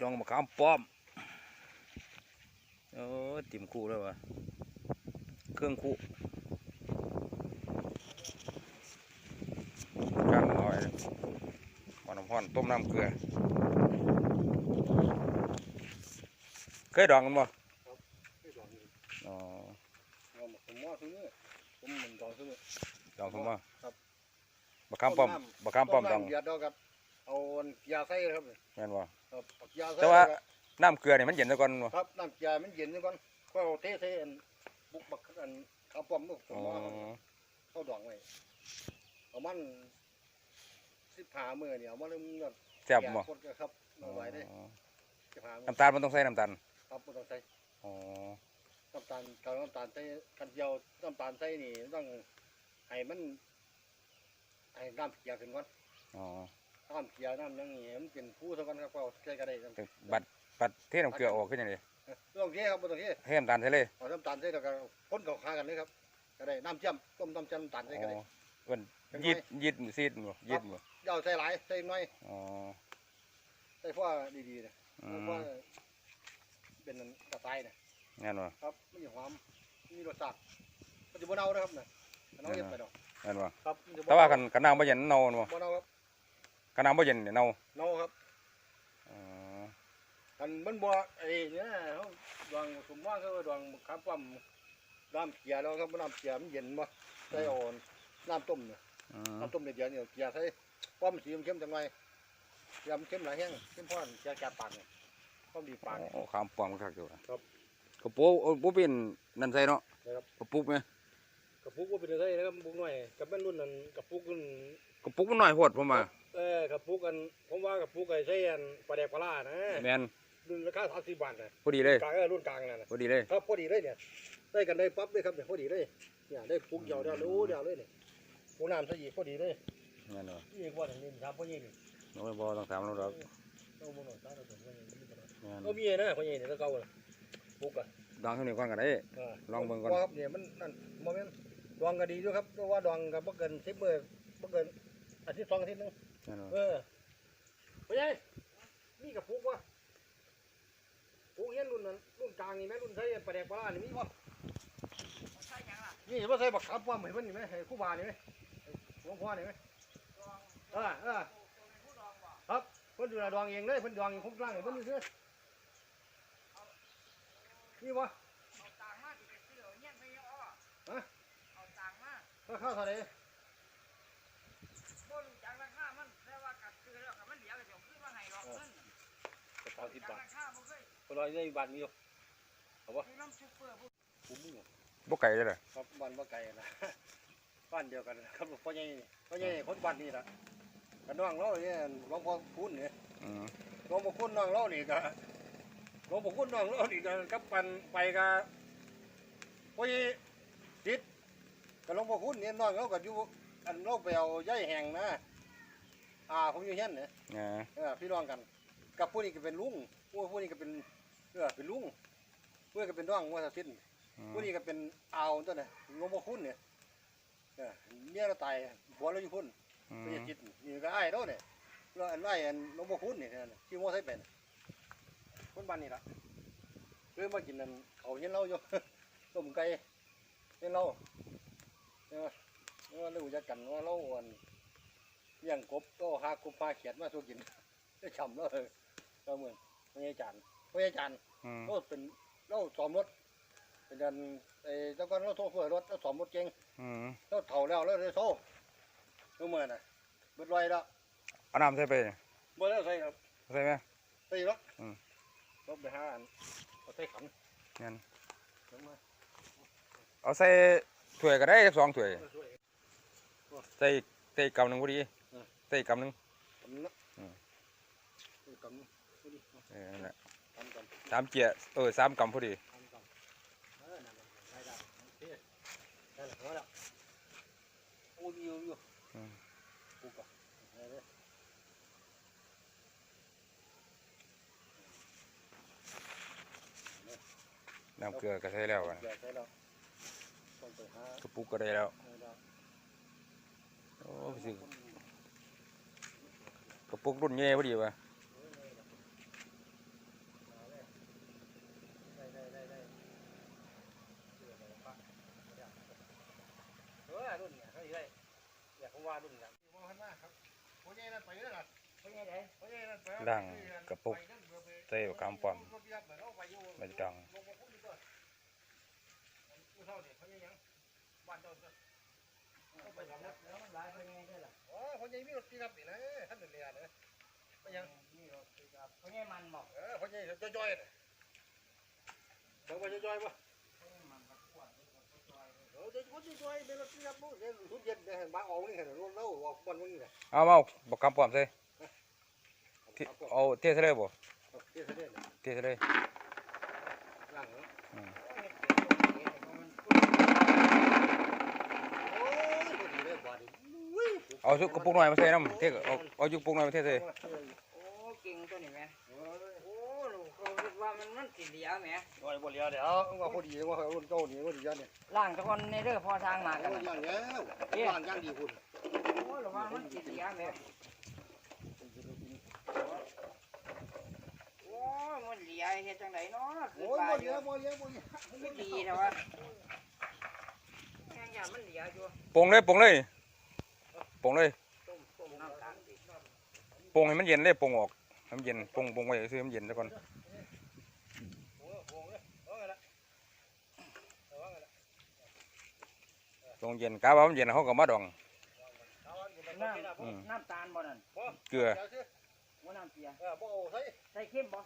ดองมะขามป้อมโอ้ติ่มคู่แล้ววะเครื่องคู่กันเอาไว้หมอน้ำพอนต้มน้ำเกลือ เคยดองกันบ่ไม่ดองนี่อ๋อเอามาผมว่าซื้อผมเหมือนดองซื้อดองสมบ่ครับมะขามป้อมต้มน้ำมะขามป้อมดองเดือดดอกครับเอายาใส่ครับแม่นบ่ ครับเอายาใส่แต่ว่าน้ำเกลือนี่มันเย็นซะก่อนบ่ครับน้ำยามันเย็นนี่ก่อนก็เอาเทใส่อันบุกบักอันข้าวป้อมลูกผมอ๋อว่าเข้าดองไว้เอามันสิบห้ามื้อเนี่ยเอามาเริ่มแบบแซ่บบ่แก่คนก็ครับเอาไว้ได้อ๋อสิบห้ามื้อน้ำตาลมันต้องใส่น้ำตาลครับบ่ต้องใส่อ๋อน้ำตาลกับน้ำตาลใส่กันเดียวน้ำตาลใส่นี่ต้องให้มันให้น้ำเกียขึ้นก่อนอ๋อ น้ำเกียน้ำอยังนี้มันเป็นผู้เท่ากันครับก็ใส่ก็ได้ครับแต่บัดบัดเทน้ำเกลือออกขึ้นยังไงต้องเทครับบ่ต้องเทเทน้ำตาลใส่เลยเอาน้ำตาลใส่แล้วก็คนเขาคากันเลยครับก็ได้น้ำจ้ำต้มน้ำจ้ำน้ำตาลใส่ก็ได้อ๋อเพิ่นยีดยีดซีดบ่ยีดบ่อย่าเอาใส่หลายใส่น้อยอ๋อใส่พวกดีๆนะอืใส่มพวกเป็นกระต่ายนะงั้นบ่ครับมันจะหอมมีรสชาติมันจะบ่เน่านะครับนะมันเอาเย็นไปดอกงั้นบ่ครับมันจะบ่แต่ว่าคันคันน้ำบ่เย็นเน่าบ่บ่เน่าครับ คันน้ำบ่เย็นเนี่ยเน่าเน่าครับอ๋ออันมันบ่ไอ้เนี่ยเขาดวงสมว่าเขาดวงข้าวปั้มน้ำเกียแล้วครับน้ำเกียมันเย็นบ่ใส่อ่อนน้ำต้มเนี่ยอืมน้ำต้มเดือดๆเนี่ยเกียใส่ป้อมนสีมันเข้มจังไงเกียมันเข้มหลายแห้งเข้มพอนเกียแก่ปากเนี่ยป้อมดีปากเนี่ย โอ้ขามปองคักอยู่ครับ กระปุกเอาบ่เป็นนั่นใส่เนาะนะครับ กระปุกไหมก ระปุกว่าเป็นอะไรนะครับปุกหน่อยกับแม่นรุ่นนั้นกระปุกรุ่นกระปุกมันน้อยโพดผมว่าเออกระปุกกันผมว่ากระปุกไอ้ใส่อันปลาแดกปลาล่านะแม่นรุ่นราคาสามสิบบาทนะพอดีเลยกลางเออรุ่นกลางนั่นนะพอดีเลยครับพอดีเลยเนี่ยได้กันได้ปั๊บเลยครับเนี่ยพอดีเลยเนี่ยได้ปุกเดียวเดียวรู้เดียวเลยเนี่ยปุกน้ำใส่อีกพอดีเลยงั้นบ่นี่กว่าอย่างนี้ครับพอดีนี่โอ้ยบ่ต้องถามเราดอกเอาบุญหน่อยตาเราถึงว่าอย่างนี้บ่ได้แม่นเอามีนะพอดีเนี่ยแล้วเก่าเลยปุกอะดองเท่านี้ก่อนก็ได้าลองเบิ่งก่อนว่าครับเนี่ยมันนั่นโมเมนต์ ดองก็ดีด้วยครับเพราะว่าดองกับบ่เกินสิบมื้อบ่เกินอาทิตย์สองอาทิตย์หนึงงั้นบ่เออไปยัยนี่กับปุกวะปุกเฮียนรุ่นนั้นรุ่นกลางนี่ไหมรุ่นใส่ปลาแดกปลาล่านี่มีบ่นี่เห็นว่าใส่บักขับว่าเหมือนมันนี่ไหมให้คู่บานี่ไหมให้หลวงพ่อนี่ไหมเออเออครับเพิ่นดูแลดองเองเลยเพิ่นดองเองผมกลางให้เพิ่นนี่ซื้อนี่วะ ราคาเท่าไหร่บ่รู้จักราคามันแต่ว่ากัดซื้อแล้วก็มันเหลือก็เดี๋ยวขึ้นมาให้หรอกเงินสามสิบจักบาทราคาบ่เคยคนร้อยได้บาทมีอยู่มีน้ำซุปเปอร์พวกคุ้มอยู่บ่ไกลเลยล่ะครับบ้านบ่ไกลนะบ้านเดียวกันนะครับพ่อใหญ่นี่พ่อใหญ่คนบ้านนี่ล่ะกันน้องเราเนี่ยหลวงพ่อคุณเนี่ยอืมหลวงพ่อคุณน้องเรานี่ก็หลวงพ่อคุณน้องเรานี่ก็กับปันไปก็พ่อใหญ่ติดกับห ลวงพ่อคุณเนี่ยน้องเราก็อยู่อันเราไปเอาย่ายแห่งนะอ่าผมอยู่เฮียนเนี่ยอ่าเออพี่น้องกัน กับผู้นี้ก็เป็นลุงผู้ผู้นี้ก็เป็นเออเป็นลุงผู้นี้ก็เป็นน้องว่าสิ้นอืมผู้นี้ก็เป็นอาวตัวน่ะงมคุณเนี่ยเออเมียเราตายผัวเราอยู่พุ่นอืไปมจิตนี่ก็อ้ายเราเนี่ยเราอันไอ้อันงมคุณเนี่ยนั่นน่ะที่โมใส่เป็นคนบ้านนี่ล่ะเริ่มมากินนั่นเขาเห็นเราอยู่ต้มไก่เห็นเรา เออเออเราจะกันว่าเราอันเลี้ยงกบก็หากบพาเขียดมาสู้กินได้ฉ่ำแล้วเลยก็เหมือนพระยาจารย์พระยาจารย์อืม เราเป็นเราสอมรถเป็นเดือนไอ้เจ้าก้อนเราโทรเฟื่อรถเราสอมรถเก่งอืมเราเฒ่าแล้วเราเลยโซ่ก็เหมือนน่ะเบิดไว้แล้วเอาน้ำใส่ไปเบิดแล้วใส่ครับใส่ไหม ใส่รถอืม รถไปหาอันเอาใส่ขันงั้นลงมาเอาใส่ ถ้วยก็ได้สองถ้วยเอาช่วยใส่ใส่กำหนึ่งพอดีเออใส่กำหนึ่งกำนะอืมเอากำพอดีเอาเออนั่นแหละกำกำสามเจียเออสามกำพอดีกำกำเออนั่นแหละได้ได้โอเคได้แล้วพอแล้วโอ้ยอยู่อยู่อืมปุ๊บอะได้เลยน้ำเกลือก็ใส่แล้วอะ เดี๋ยวใส่แล้วต้องไปหา กระปุกอะไรแล้วโอ้สิกระปุกรุ่นแย่พอดีวะรุ่นกว่ารุ่เนี่ากคปั้ยไม่ดังกระปุกเต้คำปอมไม่ดัง นดังแล้วมันหลายเป็นยังไงได้ล่ะอ๋อคนใหญ่มีรถปีนับนี่นะท่านเรียนนะไม่ยังนี่หรอกครับเป็นยังมันบอกเออคนใหญ่จ้อยๆนะบอกว่าจ้อยๆป่ะมันก็ขวดเออคนจ้อยๆเป็นรถปีนับนู้นเดี๋ยวทุกเย็นเดี๋ยวบ้าออกนี่เห็นรถเล่าออกบอลมึงนี่แหละเอามาเอาบอกกำปอมใส่ที่เอาเทใส่เลยบ่เตี้ยเส้นเทใส่เลยล่างเนาะ อืม โอ้ยดีเลยบาดอุ้ย เอาชุกกระปุกหน่อยมาใส่น้ำเทเอาเอาชุกกระปุกหน่อยมาเทใส่โอ้เก่งตัวนี้แม่โอ้ยโอ้เขาคิดว่ามันมันสิเหลียวแม่โอ้ยบ่เลี้ยเดี๋ยวว่าพอดีว่ารุ่นเก่านี่ว่าดีจังเนี่ยล่างตะกอนในเด้อพอทางมากันโอ้ยอย่างแล้วบ้านย่างดีคุณโอ้ระวังมันสิเหลียวแม่โอ้มันเหลียวเฮ็ดจังไดเนาะคือโอ้ยปลาบ่อเลี้ยู่ยบ่เลี้ยบ่เลี้ยมันก็ดีแต่ว่าแม่งอย่ามันเหลียวอยู่ปรุงเลยปรุงเลย ปรุงเลยต้มต้มน้ำตาลสิปรุงให้มันเย็นเลยปรุงออกให้มันเย็นปรุงปรุงไว้ซื้อให้มันเย็นซะก่อนโอ้ยโอ้ยเอาไงล่ะเอาไงล่ะปรุงเย็นกะว่ามันเย็นเขาก็มาดองเอาอันนี้น้มันกินอะอืมำน้ำตาลบ่นั่นเกลือเดี๋ยวสิว่าน้ำเปียเออบ่เอาใส่ใส่เข้มบ่